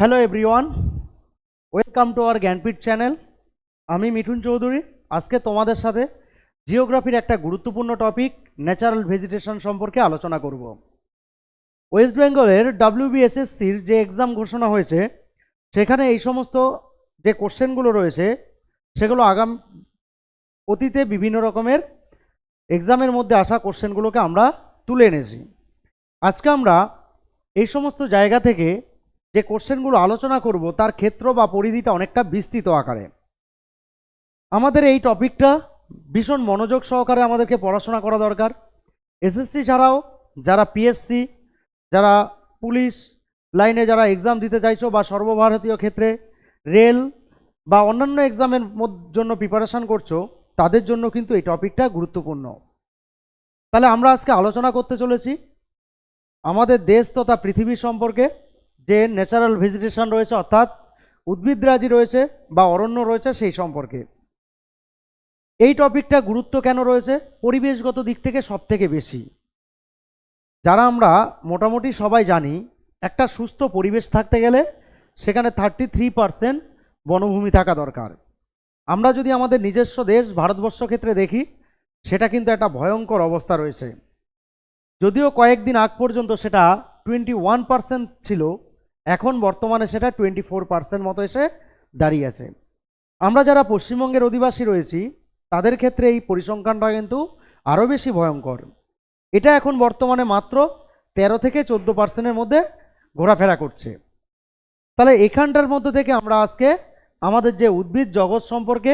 Hello everyone welcome to our Gyanpeeth channel আমি মিঠুন চৌধুরী, আজকে তোমাদের সাথে জিওগ্রাফির একটা গুরুত্বপূর্ণ টপিক ন্যাচারাল ভেজিটেশন সম্পর্কে আলোচনা করব। ওয়েস্ট বেঙ্গলের ডাব্লিউবিএসএসসির যে এক্সাম ঘোষণা হয়েছে, সেখানে এই সমস্ত যে কোশ্চেনগুলো রয়েছে, সেগুলো আগাম, অতীতে বিভিন্ন রকমের এক্সামের মধ্যে আসা কোশ্চেনগুলোকে আমরা তুলে এনেছি। আজকে আমরা এই সমস্ত জায়গা থেকে যে কোশ্চেনগুলো আলোচনা করব, তার ক্ষেত্র বা পরিধিটা অনেকটা বিস্তৃত আকারে। আমাদের এই টপিকটা ভীষণ মনোযোগ সহকারে আমাদেরকে পড়াশোনা করা দরকার। এসএসসি ছাড়াও যারা পিএসসি যারা পুলিশ লাইনে যারা এক্সাম দিতে চাইছো বা সর্বভারতীয় ক্ষেত্রে রেল বা অন্যান্য এক্সামের জন্য প্রিপারেশন করছ, তাদের জন্য কিন্তু এই টপিকটা গুরুত্বপূর্ণ। তাহলে আমরা আজকে আলোচনা করতে চলেছি। আমাদের দেশ তথা পৃথিবী সম্পর্কে যে ন্যাচারাল ভেজিটেশন রয়েছে, অর্থাৎ উদ্ভিদরাজি রয়েছে বা অরণ্য রয়েছে সেই সম্পর্কে। এই টপিকটা গুরুত্ব কেন রয়েছে? পরিবেশগত দিক থেকে সব থেকে বেশি। যারা আমরা মোটামুটি সবাই জানি, একটা সুস্থ পরিবেশ থাকতে গেলে সেখানে থার্টি থ্রি পারসেন্ট বনভূমি থাকা দরকার। আমরা যদি আমাদের নিজস্ব দেশ, ভারতবর্ষ ক্ষেত্রে দেখি, সেটা কিন্তু একটা ভয়ঙ্কর অবস্থা রয়েছে। যদিও কয়েকদিন আগ পর্যন্ত সেটা টোয়েন্টি ওয়ান পার্সেন্ট ছিল এখন বর্তমানে সেটা টোয়েন্টি ফোর পার্সেন্ট মতো এসে দাঁড়িয়ে আছে। আমরা যারা পশ্চিমবঙ্গের অধিবাসী রয়েছি, তাদের ক্ষেত্রে এই পরিসংখ্যানটা কিন্তু আরও বেশি ভয়ঙ্কর। এটা এখন বর্তমানে মাত্র তেরো থেকে চোদ্দ পার্সেন্টের মধ্যে ঘোরাফেরা করছে। তাহলে এখানটার মধ্যে থেকে আমরা আজকে আমাদের যে উদ্ভিদ জগৎ সম্পর্কে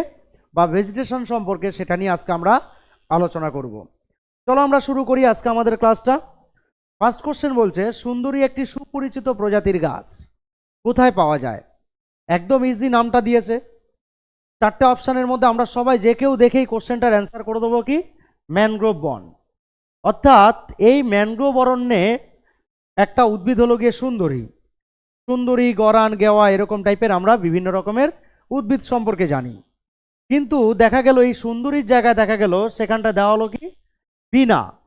বা ভেজিটেশন সম্পর্কে সেটা নিয়ে আজকে আমরা আলোচনা করব। চলো আমরা শুরু করি আজকে আমাদের ক্লাসটা ফার্স্ট কোশ্চেন বলছে, সুন্দরী একটি সুপরিচিত প্রজাতির গাছ, কোথায় পাওয়া যায়? একদম ইজি নামটা দিয়েছে। চারটে অপশানের মধ্যে আমরা সবাই যে কেউ দেখেই কোশ্চেনটার অ্যান্সার করে দেবো কি? ম্যানগ্রোভ বন। অর্থাৎ এই ম্যানগ্রোভ অরণ্যে একটা উদ্ভিদ হলো গিয়ে সুন্দরী। সুন্দরী, গরান, গেওয়া এরকম টাইপের আমরা বিভিন্ন রকমের উদ্ভিদ সম্পর্কে জানি। কিন্তু দেখা গেল এই সুন্দরীর জায়গায় দেখা গেল, সেখানটা দেওয়া হলো কি? বিনা।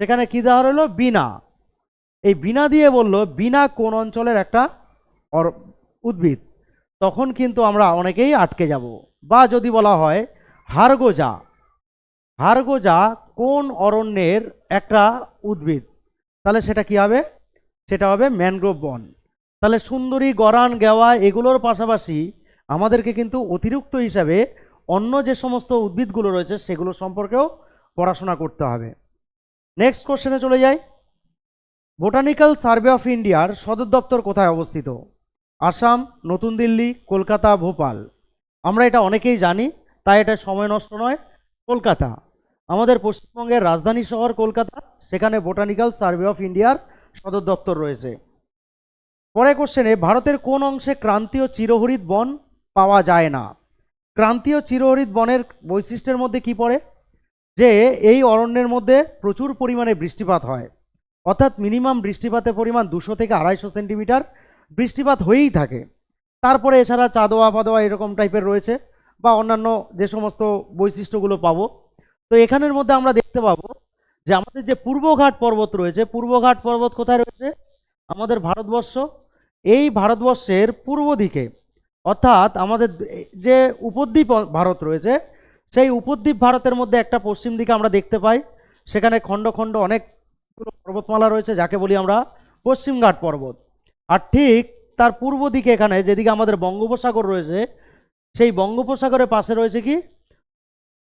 সেখানে কি দেওয়া হলো? বিনা এই বিনা দিয়ে বলল বিনা কোন অঞ্চলের একটা উদ্ভিদ? তখন কিন্তু আমরা অনেকেই আটকে যাব। বা যদি বলা হয়, হারগোজা। হারগোজা কোন অরণ্যের একটা উদ্ভিদ? তাহলে সেটা কি হবে? সেটা হবে ম্যানগ্রোভ বন। তাহলে সুন্দরী, গরান, গেওয়া এগুলোর পাশাপাশি আমাদেরকে কিন্তু অতিরিক্ত হিসাবে অন্য যে সমস্ত উদ্ভিদগুলো রয়েছে, সেগুলো সম্পর্কেও পড়াশোনা করতে হবে। নেক্সট কোশ্চেনে চলে যাই। বোটানিক্যাল সার্ভে অফ ইন্ডিয়ার সদর দপ্তর কোথায় অবস্থিত? আসাম, নতুন দিল্লি, কলকাতা, ভোপাল। আমরা এটা অনেকেই জানি, তাই এটা সময় নষ্ট নয়। কলকাতা। আমাদের পশ্চিমবঙ্গের রাজধানী শহর কলকাতা, সেখানে বোটানিক্যাল সার্ভে অফ ইন্ডিয়ার সদর দপ্তর রয়েছে। পরে কোশ্চেনে ভারতের কোন অংশে ক্রান্তীয় চিরহরিত বন পাওয়া যায় না? ক্রান্তীয় চিরহরিত বনের বৈশিষ্ট্যের মধ্যে কি পড়ে? যে এই অরণ্যের মধ্যে প্রচুর পরিমাণে বৃষ্টিপাত হয়। অর্থাৎ মিনিমাম বৃষ্টিপাতের পরিমাণ দুশো থেকে আড়াইশো সেন্টিমিটার বৃষ্টিপাত হয়েই থাকে। তারপরে এছাড়া চাদোয়া ফাদোয়া এরকম টাইপের রয়েছে বা অন্যান্য যে সমস্ত বৈশিষ্ট্যগুলো পাবো। তো এখানের মধ্যে আমরা দেখতে পাবো যে আমাদের যে পূর্বঘাট পর্বত রয়েছে, পূর্বঘাট পর্বত কোথায় রয়েছে? আমাদের ভারতবর্ষ। এই ভারতবর্ষের পূর্ব দিকে, অর্থাৎ আমাদের যে উপদ্বীপ ভারত রয়েছে সেই উপদ্বীপ ভারতের মধ্যে একটা পশ্চিম দিকে আমরা দেখতে পাই। সেখানে খণ্ড খণ্ড অনেকগুলো পর্বতমালা রয়েছে, যাকে বলি আমরা পশ্চিমঘাট পর্বত। আর ঠিক তার পূর্ব দিকে এখানে, যেদিকে আমাদের বঙ্গোপসাগর রয়েছে, সেই বঙ্গোপসাগরের পাশে রয়েছে কি?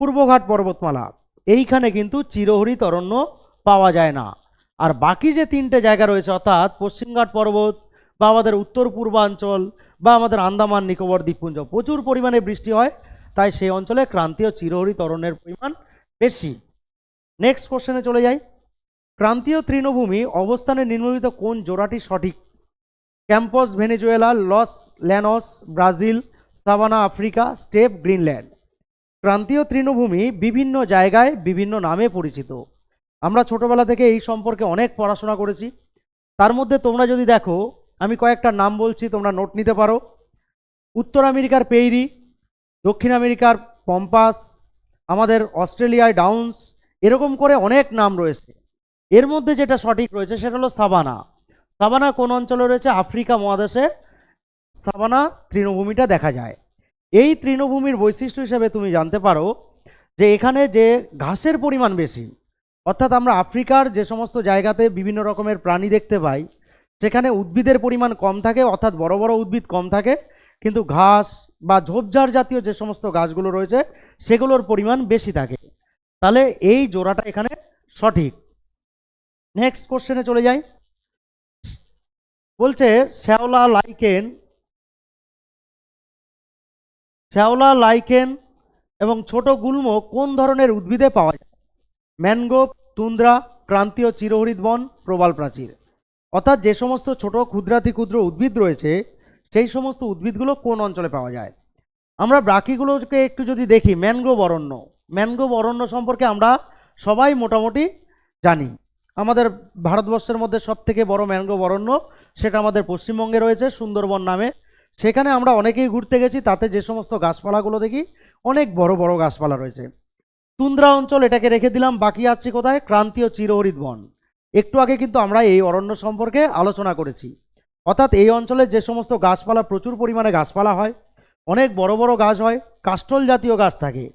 পূর্বঘাট পর্বতমালা। এইখানে কিন্তু চিরহরিত অরণ্য পাওয়া যায় না। আর বাকি যে তিনটে জায়গা রয়েছে, অর্থাৎ পশ্চিমঘাট পর্বত বা আমাদের উত্তর পূর্বাঞ্চল বা আমাদের আন্দামান নিকোবর দ্বীপপুঞ্জ, প্রচুর পরিমাণে বৃষ্টি হয়। তাই সেই অঞ্চলে ক্রান্তীয় চিরহরিত অরণ্যের পরিমাণ বেশি। নেক্সট কোশ্চেনে চলে যাই। ক্রান্তীয় তৃণভূমি অবস্থানে নির্মিত কোন জোড়াটি সঠিক? Campos, Venezuela, llanos, Brazil, savanna, Africa, steppe, Greenland. ক্রান্তীয় তৃণভূমি বিভিন্ন জায়গায় বিভিন্ন নামে পরিচিত। আমরা ছোটবেলা থেকে এই সম্পর্কে অনেক পড়াশোনা করেছি। তার মধ্যে তোমরা যদি দেখো, আমি কয়েকটা নাম বলছি, তোমরা নোট নিতে পারো। উত্তর আমেরিকার পেইরি দক্ষিণ আমেরিকার পম্পাস আমাদের অস্ট্রেলিয়ায় ডাউন্স, এরকম করে অনেক নাম রয়েছে। এর মধ্যে যেটা সঠিক রয়েছে সেটা হলো সাবানা সাবানা কোন অঞ্চলে রয়েছে? আফ্রিকা মহাদেশে। সাবানা তৃণভূমিটা দেখা যায়। এই তৃণভূমির বৈশিষ্ট্য হিসেবে তুমি জানতে পারো যে এখানে যে ঘাসের পরিমাণ বেশি, অর্থাৎ আমরা আফ্রিকার যে সমস্ত জায়গাতে বিভিন্ন রকমের প্রাণী দেখতে পাই, সেখানে উদ্ভিদের পরিমাণ কম থাকে, অর্থাৎ বড় বড় উদ্ভিদ কম থাকে কিন্তু ঘাস বা ঝোপঝাড় জাতীয় যে সমস্ত গাছগুলো রয়েছে, সেগুলোর পরিমাণ বেশি থাকে। তাহলে এই জোড়াটা এখানে সঠিক। নেক্সট কোশ্চেনে চলে যাই। বলছে, শ্যাওলা লাইকেন শ্যাওলা লাইকেন এবং ছোট গুল্ম কোন ধরনের উদ্ভিদে পাওয়া যায়? ম্যানগ্রোভ তুন্দ্রা ক্রান্তীয় চিরহরিৎ বন, প্রবাল প্রাচীর। অর্থাৎ যে সমস্ত ছোট ক্ষুদ্রাতি ক্ষুদ্র উদ্ভিদ রয়েছে সেই সমস্ত উদ্ভিদগুলো কোন অঞ্চলে পাওয়া যায়? আমরা বাকিগুলোকে একটু যদি দেখি, ম্যানগ্রোভ অরণ্য। ম্যানগ্রোভ অরণ্য সম্পর্কে আমরা সবাই মোটামুটি জানি। আমাদের ভারতবর্ষের মধ্যে সব থেকে বড় ম্যানগ্রোভ অরণ্য সেটা আমাদের পশ্চিমবঙ্গে রয়েছে, সুন্দরবন নামে। সেখানে আমরা অনেকেই ঘুরতে গেছি, তাতে যে সমস্ত গাছপালাগুলো দেখি, অনেক বড় বড় গাছপালা রয়েছে। তুন্দ্রা অঞ্চল এটাকে রেখে দিলাম, বাকি আছে কোথায়? ক্রান্তীয় চিরহরিৎ বন। একটু আগে কিন্তু আমরা এই অরণ্য সম্পর্কে আলোচনা করেছি। অর্থাৎ এই অঞ্চলে যে সমস্ত গাছপালা, প্রচুর পরিমাণে গাছপালা হয়, অনেক বড় বড় গাছ হয়, কাস্টল জাতীয় গাছ থাকে।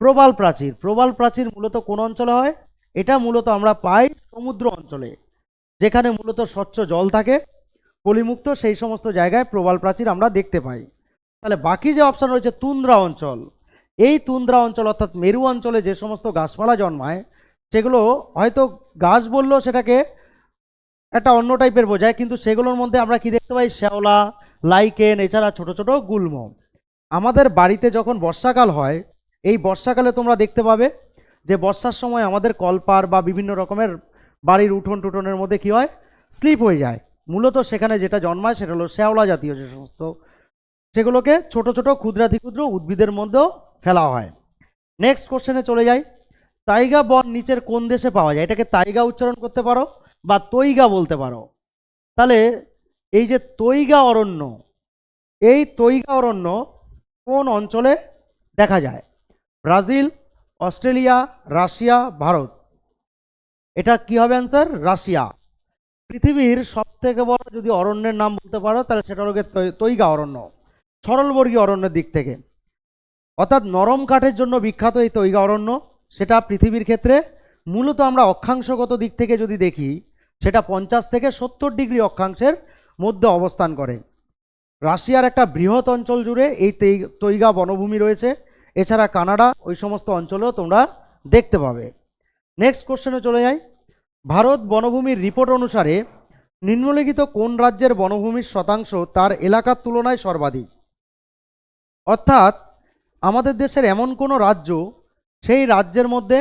প্রবাল প্রাচীর প্রবাল প্রাচীর মূলত কোন অঞ্চলে হয়? এটা মূলত আমরা পাই সমুদ্র অঞ্চলে, যেখানে মূলত স্বচ্ছ জল থাকে, পলিমুক্ত সেই সমস্ত জায়গায় প্রবাল প্রাচীর আমরা দেখতে পাই। তাহলে বাকি যে অপশান রয়েছে তুন্দ্রা অঞ্চল, এই তুন্দ্রা অঞ্চল অর্থাৎ মেরু অঞ্চলে যে সমস্ত গাছপালা জন্মায়, সেগুলো হয়তো গাছ বললেও সেটাকে একটা অন্য টাইপের বোঝায়, কিন্তু সেগুলোর মধ্যে আমরা কি দেখতে পাই? শ্যাওলা, লাইকেন, এছাড়া ছোট ছোট গুল্ম। আমাদের বাড়িতে যখন বর্ষাকাল হয়, এই বর্ষাকালে তোমরা দেখতে পাবে যে বর্ষার সময় আমাদের কলপার বা বিভিন্ন রকমের বাড়ির উঠোন টুঠোনের মধ্যে কি হয়? স্লিপ হয়ে যায়। মূলত সেখানে যেটা জন্মায় সেটা হলো শ্যাওলা জাতীয় যে সমস্ত, সেগুলোকে ছোট ছোট ক্ষুদ্রাতি ক্ষুদ্র উদ্ভিদের মধ্যেও ফেলা হয়। নেক্সট কোশ্চেনে চলে যাই। তাইগা বন নিচের কোন দেশে পাওয়া যায়? এটাকে তাইগা উচ্চারণ করতে পারো। বা তৈগা বলতে পারো। তাহলে এই যে তৈগা অরণ্য, এই তৈগা অরণ্য কোন অঞ্চলে দেখা যায়? Brazil, Australia, Russia, Bharat. এটা কি হবে অ্যান্সার রাশিয়া। পৃথিবীর সব থেকে বড় যদি অরণ্যের নাম বলতে পারো, তাহলে সেটা হলো তৈগা অরণ্য। সরলবর্গীয় অরণ্যের দিক থেকে। অর্থাৎ নরম কাঠের জন্য বিখ্যাত এই তৈগা অরণ্য, সেটা পৃথিবীর ক্ষেত্রে মূলত আমরা অক্ষাংশগত দিক থেকে যদি দেখি সেটা পঞ্চাশ থেকে সত্তর ডিগ্রি অক্ষাংশের মধ্যে অবস্থান করে। রাশিয়ার একটা বৃহৎ অঞ্চল জুড়ে এই তৈগা বনভূমি রয়েছে। এছাড়া কানাডা, ওই সমস্ত অঞ্চলেও তোমরা দেখতে পাবে। নেক্সট কোশ্চেনে চলে যাই। ভারত বনভূমির রিপোর্ট অনুসারে নিম্নলিখিত কোন রাজ্যের বনভূমির শতাংশ তার এলাকার তুলনায় সর্বাধিক? অর্থাৎ আমাদের দেশের এমন কোনো রাজ্য সেই রাজ্যের মধ্যে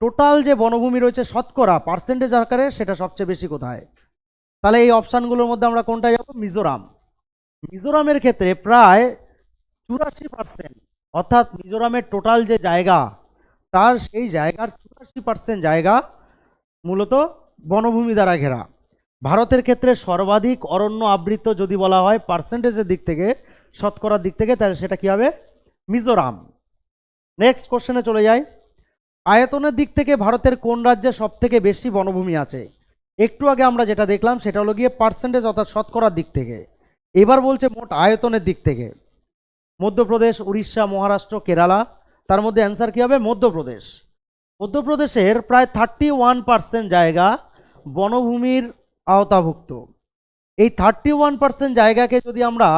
টোটাল যে বনভূমি রয়েছে শতকরা পার্সেন্টেজ আকারে সেটা সবচেয়ে বেশি কোথায়? তাহলে এই অপশানগুলোর মধ্যে আমরা কোনটা যাব? মিজোরাম। মিজোরামের ক্ষেত্রে প্রায় চুরাশি পার্সেন্ট অর্থাৎ মিজোরামের টোটাল যে জায়গা, তার সেই জায়গার চুরাশি পার্সেন্ট জায়গা মূলত বনভূমি দ্বারা ঘেরা। ভারতের ক্ষেত্রে সর্বাধিক অরণ্য আবৃত যদি বলা হয় পার্সেন্টেজের দিক থেকে, শতকরার দিক থেকে, তাহলে সেটা কী হবে? মিজোরাম। নেক্সট কোশ্চেনে চলে যাই। আয়তনের দিক থেকে ভারতের কোন রাজ্যে সব থেকে বেশি বনভূমি আছে? একটু আগে আমরা যেটা দেখলাম, সেটা হলো গিয়ে পার্সেন্টেজ অর্থাৎ শতকরার দিক থেকে। এবার বলছে মোট আয়তনের দিক থেকে। মধ্যপ্রদেশ, উড়িষ্যা, মহারাষ্ট্র, কেরালা, তার মধ্যে অ্যান্সার কী হবে? মধ্যপ্রদেশ। মধ্যপ্রদেশের প্রায় থার্টি ওয়ান পার্সেন্ট জায়গা বনভূমির আওতাভুক্ত। এই থার্টি ওয়ান পার্সেন্ট জায়গাকে যদি আমরা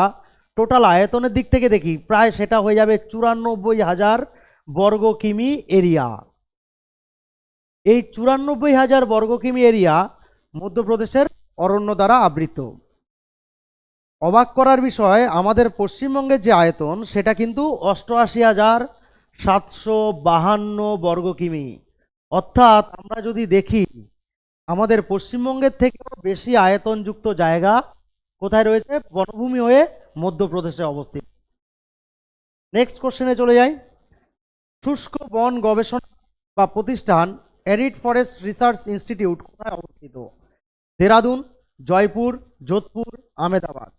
টোটাল আয়তনের দিক থেকে দেখি, প্রায় সেটা হয়ে যাবে চুরানব্বই হাজার বর্গ কিমি এরিয়া। এই চুরানব্বই হাজার বর্গ কিমি এরিয়া মধ্যপ্রদেশের অরণ্য দ্বারা আবৃত। অবাক করার বিষয়, আমাদের পশ্চিমবঙ্গের যে আয়তন, সেটা কিন্তু অষ্টআশি হাজার সাতশো বাহান্ন বর্গ কিমি অর্থাৎ আমরা যদি দেখি, আমাদের পশ্চিমবঙ্গের থেকেও বেশি আয়তনযুক্ত জায়গা কোথায় রয়েছে? বনভূমি হয়ে মধ্যপ্রদেশে অবস্থিত। নেক্সট কোশ্চেনে চলে যাই। শুষ্ক বন গবেষণা বা প্রতিষ্ঠান এরিড ফরেস্ট রিসার্চ ইনস্টিটিউট কোথায় অবস্থিত? দেরাদুন, জয়পুর, যোধপুর আমেদাবাদ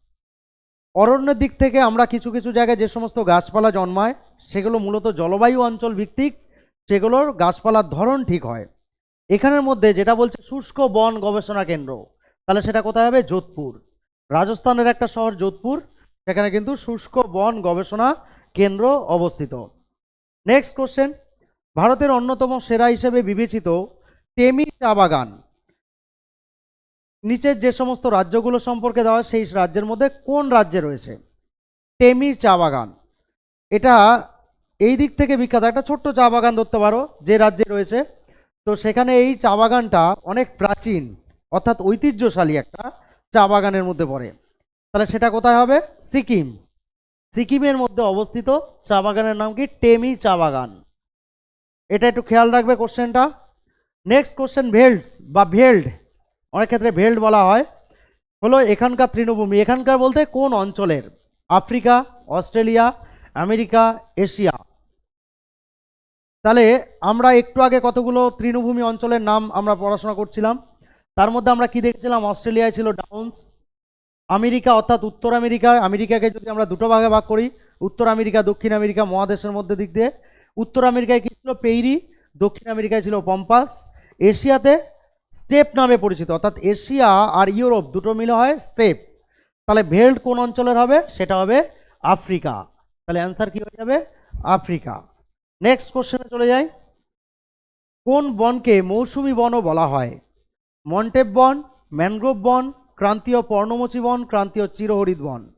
অরণ্যের দিক থেকে আমরা কিছু কিছু জায়গায় যে সমস্ত গাছপালা জন্মায়, সেগুলো মূলত জলবায়ু অঞ্চল ভিত্তিক, সেগুলোর গাছপালার ধরন ঠিক হয়। এখানের মধ্যে যেটা বলছে শুষ্ক বন গবেষণা কেন্দ্র, তাহলে সেটা কোথায় হবে? যোধপুর। রাজস্থানের একটা শহর যোধপুর, সেখানে কিন্তু শুষ্ক বন গবেষণা কেন্দ্র অবস্থিত। নেক্সট কোশ্চেন ভারতের অন্যতম সেরা হিসেবে বিবেচিত টেমি চা বাগান। নিচের যে সমস্ত রাজ্যগুলো সম্পর্কে দেওয়া সেই রাজ্যের মধ্যে কোন রাজ্যে রয়েছে? টেমি চা বাগান। এটা এই দিক থেকে বিখ্যাত। একটা ছোট্ট চা বাগান ধরতে পারো, যে রাজ্যে রয়েছে। তো সেখানে এই চা বাগানটা অনেক প্রাচীন, অর্থাৎ ঐতিহ্যশালী একটা চা বাগানের মধ্যে পড়ে। তাহলে সেটা কোথায় হবে? সিকিম। সিকিমের মধ্যে অবস্থিত চা বাগানের নাম কি? টেমি চা বাগান। এটা একটু খেয়াল রাখবে কোশ্চেনটা। নেক্সট কোশ্চেন ভেল্ডস বা ভেল্ড অনেক ক্ষেত্রে ভেল্ড বলা হয়। হলো এখানকার তৃণভূমি, এখানকার বলতে কোন অঞ্চলের? Africa, Australia, America, Asia. তাহলে আমরা একটু আগে কতগুলো তৃণভূমি অঞ্চলের নাম আমরা পড়াশোনা করছিলাম। তার মধ্যে আমরা কি দেখছিলাম? অস্ট্রেলিয়ায় ছিল ডাউন্স, আমেরিকা অর্থাৎ উত্তর আমেরিকা। আমেরিকাকে যদি আমরা দুটো ভাগে ভাগ করি, উত্তর আমেরিকা, দক্ষিণ আমেরিকা মহাদেশের মধ্যে দিক দিয়ে উত্তর আমেরিকায় কী ছিল পেইরি, দক্ষিণ আমেরিকায় ছিল পম্পাস, এশিয়াতে স্টেপ নামে পরিচিত, অর্থাৎ এশিয়া আর ইউরোপ দুটো মিলে হয় স্টেপ। তাহলে ভেল্ট কোন অঞ্চলের হবে? সেটা হবে আফ্রিকা। তাহলে অ্যান্সার কি হয়ে যাবে? আফ্রিকা। নেক্সট কোশ্চেনে চলে যাই। কোন বনকে মৌসুমী বনও বলা হয়? মন্টেপ বন, ম্যানগ্রোভ বন, ক্রান্তীয় পর্ণমোচী বন, ক্রান্তীয় চিরহরিত বন।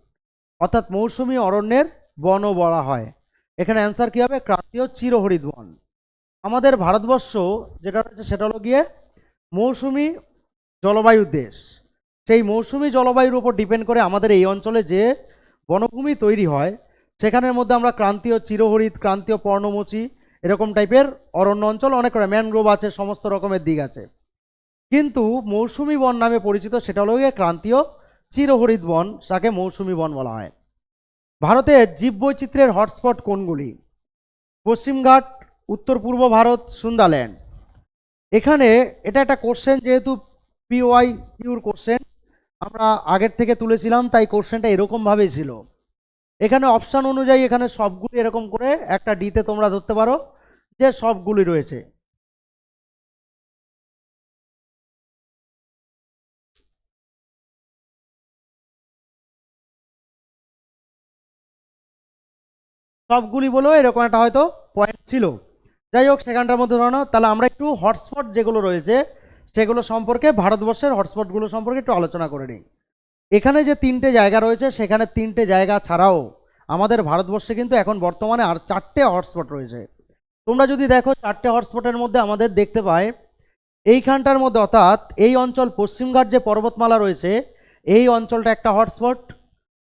অর্থাৎ মৌসুমী অরণ্যের বনও বলা হয়। এখানে অ্যান্সার কী হবে? ক্রান্তীয় চিরহরিত বন আমাদের ভারতবর্ষ যেটা রয়েছে সেটা হলো গিয়ে মৌসুমী জলবায়ুর দেশ। সেই মৌসুমী জলবায়ুর উপর ডিপেন্ড করে আমাদের এই অঞ্চলে যে বনভূমি তৈরি হয়, সেখানের মধ্যে আমরা ক্রান্তীয় চিরহরিত ক্রান্তীয় পর্ণমোচী এরকম টাইপের অরণ্য অঞ্চল, অনেক ম্যানগ্রোভ আছে, সমস্ত রকমের দিক আছে। কিন্তু মৌসুমী বন নামে পরিচিত সেটা হলো গিয়ে ক্রান্তীয় চিরহরিত বন তাকে মৌসুমী বন বলা হয়। ভারতের জীববৈচিত্র্যের হটস্পট কোনগুলি? পশ্চিমঘাট উত্তর পূর্ব ভারত সুন্দাল্যান্ড এখানে এটা একটা কোশ্চেন যেহেতু পিওয়াই পিউর কোশ্চেন আমরা আগের থেকে তুলেছিলাম, তাই কোশ্চেনটা এরকমভাবেই ছিল। এখানে অপশান অনুযায়ী এখানে সবগুলি এরকম করে একটা ডিতে তোমরা ধরতে পারো, যে সবগুলি রয়েছে। সবগুলি বলেও এরকম একটা হয়তো পয়েন্ট ছিল। যাই হোক, সেখানটার মধ্যে ধরো তাহলে আমরা একটু হটস্পট যেগুলো রয়েছে, সেগুলো সম্পর্কে, ভারতবর্ষের হটস্পটগুলো সম্পর্কে একটু আলোচনা করে নিই। এখানে যে তিনটে জায়গা রয়েছে, সেখানে তিনটে জায়গা ছাড়াও আমাদের ভারতবর্ষে কিন্তু এখন বর্তমানে আর চারটে হটস্পট রয়েছে। তোমরা যদি দেখো, চারটে হটস্পটের মধ্যে আমাদের দেখতে পাই এইখানটার মধ্যে অর্থাৎ এই অঞ্চল পশ্চিমঘাট যে পর্বতমালা রয়েছে, এই অঞ্চলটা একটা হটস্পট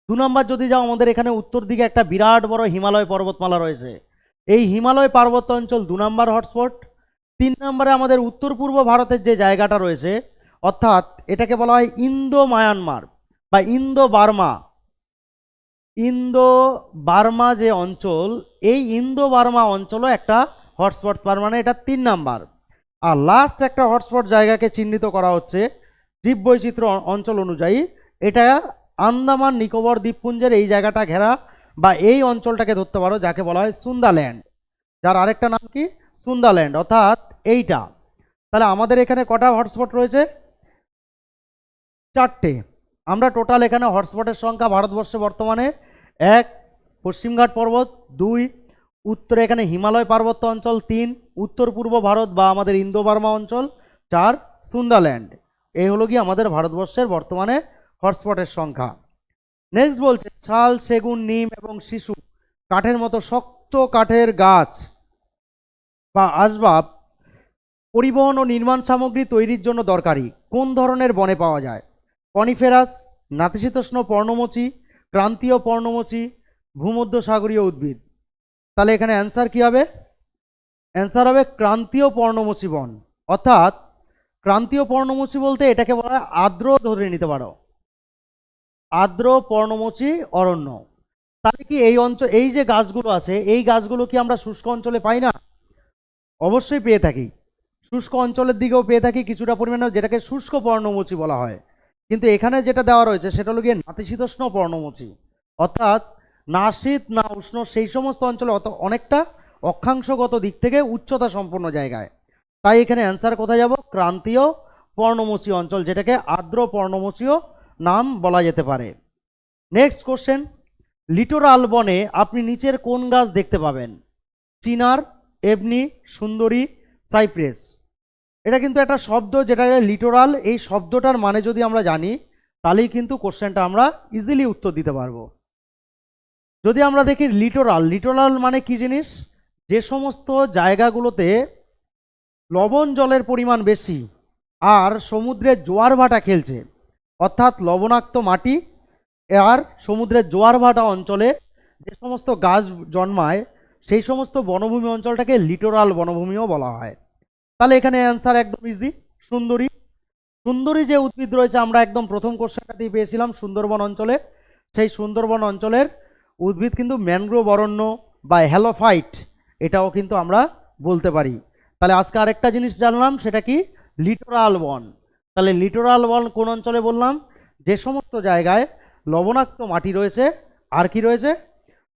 দু নম্বর যদি যাও, আমাদের এখানে উত্তর দিকে একটা বিরাট বড় হিমালয় পর্বতমালা রয়েছে। এই হিমালয় পার্বত্য অঞ্চল দু নম্বর হটস্পট। তিন নম্বরে আমাদের উত্তর পূর্ব ভারতের যে জায়গাটা রয়েছে, অর্থাৎ এটাকে বলা হয় ইন্দো মায়ানমার বা ইন্দো বার্মা ইন্দো বার্মা যে অঞ্চল, এই ইন্দো বার্মা অঞ্চলও একটা হটস্পট, তার মানে এটা তিন নাম্বার। আর লাস্ট একটা হটস্পট জায়গাকে চিহ্নিত করা হচ্ছে জীববৈচিত্র্য অঞ্চল অনুযায়ী, এটা আন্দামান, নিকোবর, দ্বীপপুঞ্জের এই জায়গাটা ঘেরা বা এই অঞ্চলটাকে ধরতে পারো, যাকে বলা হয় সুন্দাল্যান্ড। যার আরেকটা নাম কি? সুন্দাল্যান্ড, অর্থাৎ এইটা। তাহলে আমাদের এখানে কটা হটস্পট রয়েছে? চারটে। আমরা টোটাল এখানে হটস্পটের সংখ্যা ভারতবর্ষে বর্তমানে এক পশ্চিমঘাট পর্বত, দুই, উত্তরে এখানে হিমালয় পার্বত্য অঞ্চল, তিন, উত্তর পূর্ব ভারত বা আমাদের ইন্দো বার্মা অঞ্চল, চার, সুন্দাল্যান্ড। এই হলো কি আমাদের ভারতবর্ষের বর্তমানে হটস্পটের সংখ্যা। নেক্সট বলছে শাল সেগুন, নিম এবং শিশু, কাঠের মতো শক্ত কাঠের গাছ বা আসবাব, পরিবহন ও নির্মাণ সামগ্রী তৈরির জন্য দরকারি। কোন ধরনের বনে পাওয়া যায়? কনিফেরাস, নাতিশীতোষ্ণ পর্ণমোচী, ক্রান্তীয় পর্ণমোচী, ভূমধ্যসাগরীয় উদ্ভিদ। তাহলে এখানে অ্যান্সার কি হবে? অ্যান্সার হবে ক্রান্তীয় পর্ণমোচী বন। অর্থাৎ ক্রান্তীয় পর্ণমোচী বলতে এটাকে বলা হয় আর্দ্র ধরে নিতে পারো। আর্দ্র, পর্ণমোচী, অরণ্য। তাহলে কি এই অঞ্চল এই যে গাছগুলো আছে, এই গাছগুলো কি আমরা শুষ্ক অঞ্চলে পাই না? অবশ্যই পেয়ে থাকি। শুষ্ক অঞ্চলের দিকেও পেয়ে থাকি কিছুটা পরিমাণে, যেটাকে শুষ্ক পর্ণমোচী বলা হয়। কিন্তু এখানে যেটা দেওয়া রয়েছে, সেটা হলো গিয়ে নাতিশীতোষ্ণ পর্ণমোচী। অর্থাৎ না শীত, না উষ্ণ, সেই সমস্ত অঞ্চলে অত অনেকটা অক্ষাংশগত দিক থেকে উচ্চতা সম্পন্ন জায়গায়। তাই এখানে অ্যান্সার কোথায় যাব? ক্রান্তীয় পর্ণমোচী অঞ্চল, যেটাকে আর্দ্র পর্ণমোচীও নাম বলা যেতে পারে। নেক্সট কোশ্চেন লিটোরাল বনে আপনি নিচের কোন গাছ দেখতে পাবেন? চিনার এবনি সুন্দরী, সাইপ্রেস। এটা কিন্তু একটা শব্দ যেটা লিটোরাল, এই শব্দটার মানে যদি আমরা জানি, তাহলেই কিন্তু কোশ্চেনটা আমরা ইজিলি উত্তর দিতে পারব। যদি আমরা দেখি লিটোরাল লিটোরাল মানে কি জিনিস? যে সমস্ত জায়গাগুলোতে লবণ জলের পরিমাণ বেশি, আর সমুদ্রের জোয়ার ভাটা খেলছে। অর্থাৎ লবণাক্ত মাটি, আর সমুদ্রের জোয়ার ভাটা অঞ্চলে যে সমস্ত গাছ জন্মায়, সেই সমস্ত বনভূমি অঞ্চলটাকে লিটোরাল বনভূমিও বলা হয়। তাহলে এখানে অ্যান্সার একদম ইজি সুন্দরী। সুন্দরী যে উদ্ভিদ রয়েছে, আমরা একদম প্রথম কোশ্চেনটাতেই পেয়েছিলাম সুন্দরবন অঞ্চলে। সেই সুন্দরবন অঞ্চলের উদ্ভিদ কিন্তু ম্যানগ্রোভ অরণ্য বা হ্যালোফাইট, এটাও কিন্তু আমরা বলতে পারি। তাহলে আজকে আরেকটা জিনিস জানলাম, সেটা কি? লিটোরাল বন। তাহলে লিটোরাল বন কোন অঞ্চলে বললাম? যে সমস্ত জায়গায় লবণাক্ত মাটি রয়েছে, আর কি রয়েছে?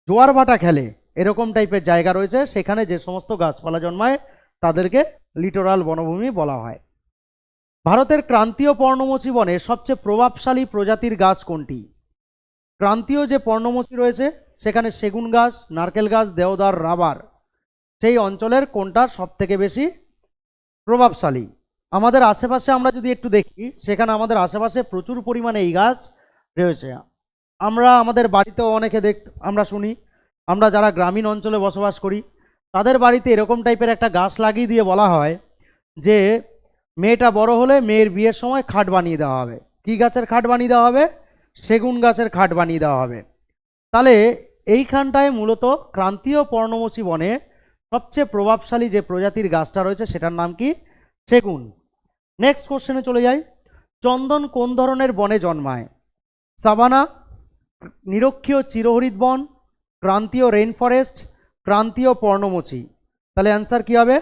জোয়ার ভাটা খেলে এরকম টাইপের জায়গা রয়েছে, সেখানে যে সমস্ত গাছপালা জন্মায়, তাদেরকে লিটোরাল বনভূমি বলা হয়। ভারতের ক্রান্তীয় পর্ণমোচী বনে সবচেয়ে প্রভাবশালী প্রজাতির গাছ কোনটি? ক্রান্তীয় যে পর্ণমোচী রয়েছে, সেখানে সেগুন গাছ, নারকেল গাছ, দেওদার, রাবার, সেই অঞ্চলের কোনটা সবথেকে বেশি প্রভাবশালী? আমাদের আশেপাশে আমরা যদি একটু দেখি, সেখানে আমাদের আশেপাশে প্রচুর পরিমাণে এই গাছ রয়েছে। আমরা আমাদের বাড়িতেও অনেকে দেখ, আমরা শুনি, আমরা যারা গ্রামীণ অঞ্চলে বসবাস করি, তাদের বাড়িতে এরকম টাইপের একটা গাছ লাগিয়ে দিয়ে বলা হয় যে, মেয়েটা বড় হলে মেয়ের বিয়ের সময় খাট বানিয়ে দেওয়া হবে। কী গাছের খাট বানিয়ে দেওয়া হবে? সেগুন গাছের খাট বানিয়ে দেওয়া হবে। তাহলে এইখানটায় মূলত ক্রান্তীয় পর্ণমোচী বনে সবচেয়ে প্রভাবশালী যে প্রজাতির গাছটা রয়েছে, সেটার নাম কি? সেগুন। নেক্সট কোশ্চেনে চলে যাই। চন্দন কোন ধরনের বনে জন্মায়? সাবানা, নিরক্ষীয় চিরহরিত বন, ক্রান্তীয় রেইন ফরেস্ট ক্রান্তীয় পর্ণমোচী? তাহলে অ্যান্সার কি হবে?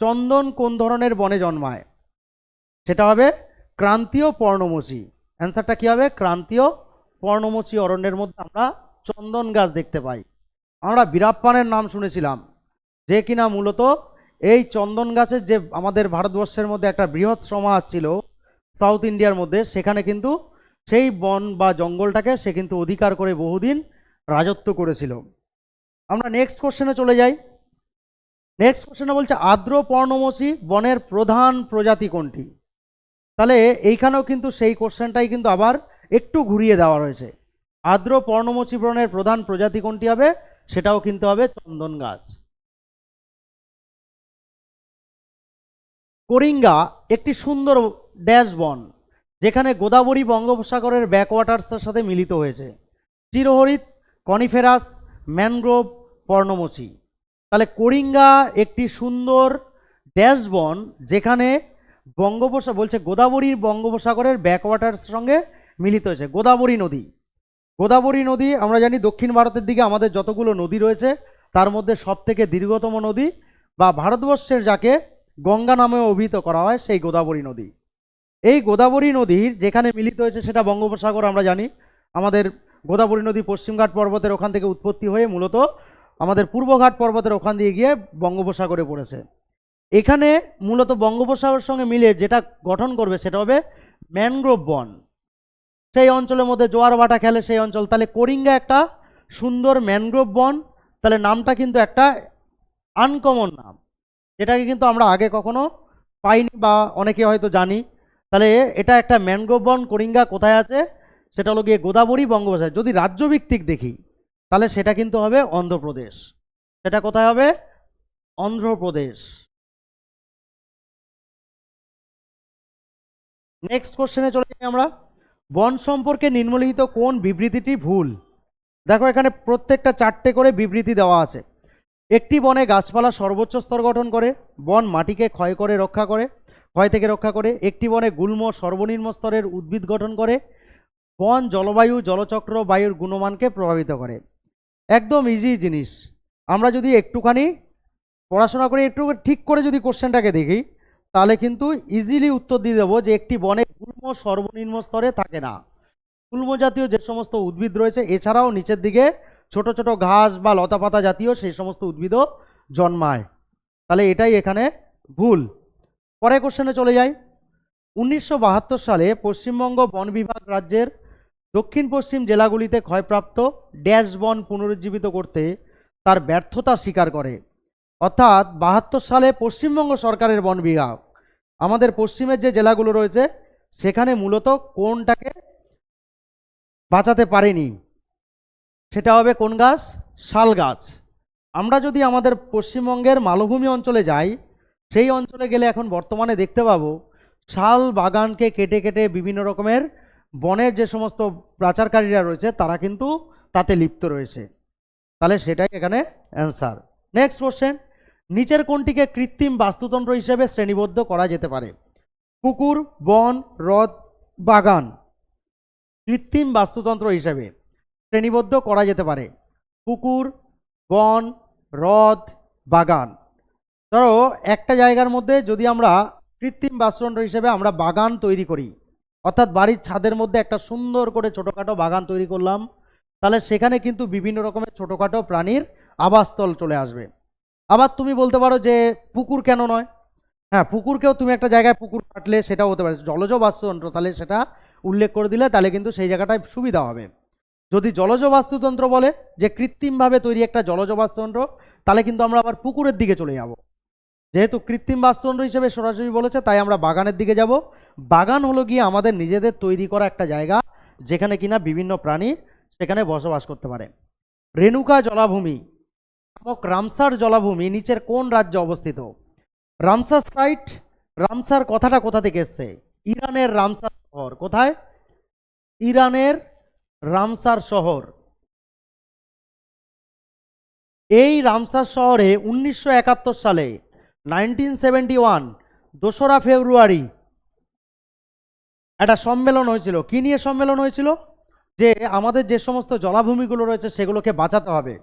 চন্দন কোন ধরনের বনে জন্মায়? সেটা হবে ক্রান্তীয় পর্ণমোচী। অ্যান্সারটা কি হবে? ক্রান্তীয় পর্ণমোচী অরণ্যের মধ্যে আমরা চন্দন গাছ দেখতে পাই। আমরা বীরাপ্পানের নাম শুনেছিলাম। যে কিনা মূলত এই চন্দন গাছের যে আমাদের ভারতবর্ষের মধ্যে একটা বৃহৎ সমাজ ছিল, সাউথ ইন্ডিয়ার মধ্যে, সেখানে কিন্তু সেই বন বা জঙ্গলটাকে সে কিন্তু অধিকার করে বহুদিন রাজত্ব করেছিল। আমরা নেক্সট কোশ্চেনে চলে যাই। নেক্সট কোশ্চেনে বলছে, আর্দ্র পর্ণমোচী বনের প্রধান প্রজাতি কোনটি? তাহলে এইখানেও কিন্তু সেই কোশ্চেনটাই কিন্তু আবার একটু ঘুরিয়ে দেওয়া রয়েছে। আর্দ্র পর্ণমোচী বনের প্রধান প্রজাতি কোনটি হবে? সেটাও কিন্তু হবে চন্দন গাছ। করিঙ্গা একটি সুন্দর ড্যাশ বন যেখানে গোদাবরী বঙ্গোপসাগরের ব্যাকওয়াটার্সের সাথে মিলিত হয়েছে। চিরহরিত কনিফেরাস, ম্যানগ্রোভ, পর্ণমোচী। তাহলে করিঙ্গা একটি সুন্দর ড্যাশ বন যেখানে বঙ্গোপসাগর বলছে গোদাবরীর বঙ্গোপসাগরের ব্যাকওয়াটার্স সঙ্গে মিলিত হয়েছে। গোদাবরী নদী। গোদাবরী নদী, আমরা জানি দক্ষিণ ভারতের দিকে আমাদের যতগুলো নদী রয়েছে, তার মধ্যে সবথেকে দীর্ঘতম নদী বা ভারতবর্ষের যাকে গঙ্গা নামে অভিহিত করা হয় সেই গোদাবরী নদী। এই গোদাবরী নদীর যেখানে মিলিত হয়েছে সেটা বঙ্গোপসাগর আমরা জানি। আমাদের গোদাবরী নদী পশ্চিমঘাট পর্বতের ওখান থেকে উৎপত্তি হয়ে মূলত আমাদের পূর্বঘাট পর্বতের ওখান দিয়ে গিয়ে বঙ্গোপসাগরে পড়েছে। এখানে মূলত বঙ্গোপসাগরের সঙ্গে মিলে যেটা গঠন করবে সেটা হবে ম্যানগ্রোভ বন। সেই অঞ্চলের মধ্যে জোয়ার ভাটা খেলে সেই অঞ্চল। তাহলে করিঙ্গা একটা সুন্দর ম্যানগ্রোভ বন। তাহলে নামটা কিন্তু একটা আনকমন নাম। যেটাকে কিন্তু আমরা আগে কখনো পাইনি বা অনেকে হয়তো জানি। তাহলে এটা একটা ম্যানগ্রোভ বন করিঙ্গা কোথায় আছে? সেটা হলো গিয়ে গোদাবরী বঙ্গোপসাগর। যদি রাজ্যভিত্তিক দেখি, তাহলে সেটা কিন্তু হবে অন্ধ্রপ্রদেশ। সেটা কোথায় হবে? অন্ধ্রপ্রদেশ। নেক্সট কোশ্চেনে চলে যাই আমরা। বন সম্পর্কে নিম্নলিখিত কোন বিবৃতিটি ভুল? দেখো এখানে প্রত্যেকটা চারটে করে বিবৃতি দেওয়া আছে। একটি বনে গাছপালা সর্বোচ্চ স্তর গঠন করে, বন মাটিকে ক্ষয় করে, রক্ষা করে, ক্ষয় থেকে রক্ষা করে, একটি বনে গুল্ম সর্বনিম্ন স্তরের উদ্ভিদ গঠন করে, বন জলবায়ু, জলচক্র, বায়ুর গুণমানকে প্রভাবিত করে। একদম ইজি জিনিস। আমরা যদি একটুখানি পড়াশোনা করে একটু ঠিক করে যদি কোশ্চেনটাকে দেখি, তাহলে কিন্তু ইজিলি উত্তর দিয়ে দেবো যে একটি বনে গুল্ম সর্বনিম্ন স্তরে থাকে না। গুল্ম জাতীয় যে সমস্ত উদ্ভিদ রয়েছে, এছাড়াও নিচের দিকে ছোট ছোট ঘাস বা লতাপাতা জাতীয় সেই সমস্ত উদ্ভিদও জন্মায়। তাহলে এটাই এখানে ভুল। পরে কোশ্চেনে চলে যাই। উনিশশো বাহাত্তর সালে পশ্চিমবঙ্গ বন বিভাগ রাজ্যের দক্ষিণ পশ্চিম জেলাগুলিতে ক্ষয়প্রাপ্ত ড্যাশ বন পুনরুজ্জীবিত করতে তার ব্যর্থতা স্বীকার করে। অর্থাৎ বাহাত্তর সালে পশ্চিমবঙ্গ সরকারের বন বিভাগ। আমাদের পশ্চিমের যে জেলাগুলো রয়েছে, সেখানে মূলত কোনটাকে বাঁচাতে পারেনি? সেটা হবে কোন গাছ? শাল গাছ। আমরা যদি আমাদের পশ্চিমবঙ্গের মালভূমি অঞ্চলে যাই, সেই অঞ্চলে গেলে এখন বর্তমানে দেখতে পাবো, শাল বাগানকে কেটে কেটে বিভিন্ন রকমের বনের যে সমস্ত পাচারকারীরা রয়েছে, তারা কিন্তু তাতে লিপ্ত রয়েছে। তাহলে সেটাই এখানে অ্যান্সার। নেক্সট কোশ্চেন নিচের কোনটিকে কৃত্রিম বাস্তুতন্ত্র হিসেবে শ্রেণীবদ্ধ করা যেতে পারে? পুকুর, বন, হ্রদ, বাগান। কৃত্রিম বাস্তুতন্ত্র হিসেবে। শ্রেণীবদ্ধ করা যেতে পারে। পুকুর, বন, হ্রদ, বাগান। ধরো, একটা জায়গার মধ্যে যদি আমরা কৃত্রিম বাস্তুতন্ত্র হিসেবে আমরা বাগান তৈরি করি, অর্থাৎ বাড়ির ছাদের মধ্যে একটা সুন্দর করে ছোটোখাটো বাগান তৈরি করলাম, তাহলে সেখানে কিন্তু বিভিন্ন রকমের ছোটোখাটো প্রাণীর আবাসস্থল চলে আসবে। আবার তুমি বলতে পারো যে পুকুর কেন নয়? হ্যাঁ পুকুরকেও তুমি একটা জায়গায় পুকুর কাটলে সেটাও হতে পারে। জলজ বাস্তুতন্ত্র তাহলে সেটা উল্লেখ করে দিলে তাহলে কিন্তু সেই জায়গাটায় সুবিধা হবে। যদি জলজ বাস্তুতন্ত্র বলে যে কৃত্রিমভাবে তৈরি একটা জলজ বাস্তুতন্ত্র তাহলে কিন্তু আমরা আবার পুকুরের দিকে চলে যাব। যেহেতু কৃত্রিম বাস্তুতন্ত্র হিসেবে সরাসরি বলেছে, তাই আমরা বাগানের দিকে যাব। বাগান হলো গিয়ে আমাদের নিজেদের তৈরি করা একটা জায়গা, যেখানে কিনা বিভিন্ন প্রাণী সেখানে বসবাস করতে পারে। রেণুকা জলাভূমি নামক রামসার জলাভূমি নিচের কোন রাজ্যে অবস্থিত? রামসার সাইট রামসার কথাটা কোথা থেকে এসছে? ইরানের রামসার শহর। কোথায়? ইরানের রামসার শহর। এই রামসার শহরে উনিশশো একাত্তর সালে, নাইনটিন সেভেন্টি ওয়ান, দোসরা ফেব্রুয়ারি, একটা সম্মেলন হয়েছিল। কি নিয়ে সম্মেলন হয়েছিল? যে আমাদের যে সমস্ত জলাভূমিগুলো রয়েছে সেগুলোকে বাঁচাতে হবে।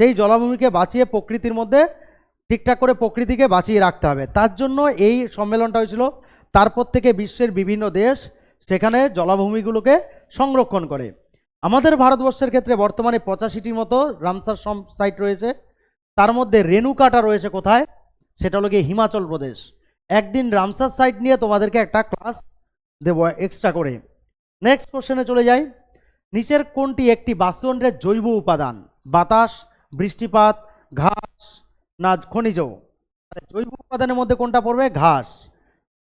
সেই জলাভূমিকে বাঁচিয়ে প্রকৃতির মধ্যে ঠিকঠাক করে প্রকৃতিকে বাঁচিয়ে রাখতে হবে। তার জন্য এই সম্মেলনটা হয়েছিল। তারপর থেকে বিশ্বের বিভিন্ন দেশ সেখানে জলাভূমিগুলোকে সংরক্ষণ করে। আমাদের ভারতবর্ষের ক্ষেত্রে বর্তমানে পঁচাশিটির মতো রামসার সাইট রয়েছে। তার মধ্যে রেণুকাটা রয়েছে কোথায়? সেটা হলো গিয়ে হিমাচল প্রদেশ। একদিন রামসার সাইট নিয়ে তোমাদেরকে একটা ক্লাস দেবো এক্সট্রা করে। নেক্সট কোশ্চেনে চলে যাই। নিচের কোনটি একটি বাস্তুতন্ত্রের জৈব উপাদান? বাতাস, বৃষ্টিপাত, ঘাস না খনিজ? জৈব উপাদানের মধ্যে কোনটা পড়বে? ঘাস।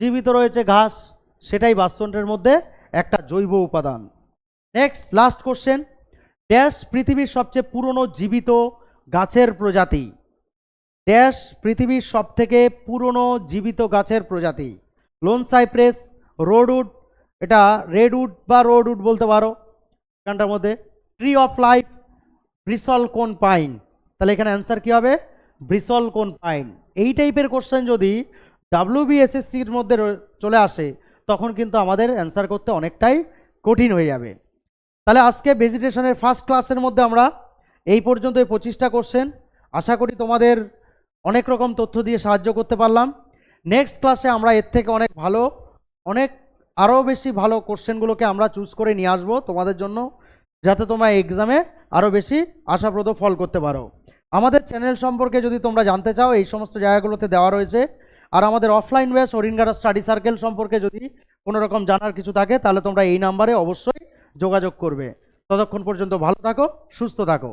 জীবিত রয়েছে ঘাস। সেটাই বাস্তুতন্ত্রের মধ্যে একটা জৈব উপাদান। নেক্সট লাস্ট কোশ্চেন ড্যাশ পৃথিবীর সবচেয়ে পুরনো জীবিত গাছের প্রজাতি। ড্যাশ পৃথিবীর সবথেকে পুরনো জীবিত গাছের প্রজাতি। লোন সাইপ্রেস রোডউড এটা রেডউড বা রোডউড বলতে পারো। এখানটার মধ্যে tree of life bristlecone pine তাহলে এখানে অ্যান্সার কী হবে? ব্রিসল কোন পাইন এই টাইপের কোশ্চেন যদি ডাব্লিউবিএসএসসির মধ্যে রয়ে- চলে আসে, তখন কিন্তু আমাদের অ্যান্সার করতে অনেকটাই কঠিন হয়ে যাবে। তাহলে আজকে ভেজিটেশনের ফার্স্ট ক্লাসের মধ্যে আমরা এই পর্যন্ত এই পঁচিশটা কোশ্চেন আশা করি তোমাদের অনেক রকম তথ্য দিয়ে সাহায্য করতে পারলাম। নেক্সট ক্লাসে আমরা এর থেকে অনেক ভালো, অনেক আরও বেশি ভালো কোশ্চেনগুলোকে আমরা চুজ করে নিয়ে আসব তোমাদের জন্য, যাতে তোমরা এক্সামে আরও বেশি আশাপ্রদ ফল করতে পারো। আমাদের চ্যানেল সম্পর্কে যদি তোমরা জানতে চাও, এই সমস্ত জায়গাগুলোতে দেওয়া রয়েছে। আর আমাদের অফলাইন ব্যাস হরিণঘাটা স্টাডি সার্কেল সম্পর্কে যদি কোনো রকম জানার কিছু থাকে, তাহলে তোমরা এই নাম্বারে অবশ্যই যোগাযোগ করবে। ততক্ষণ পর্যন্ত ভালো থাকো সুস্থ থাকো।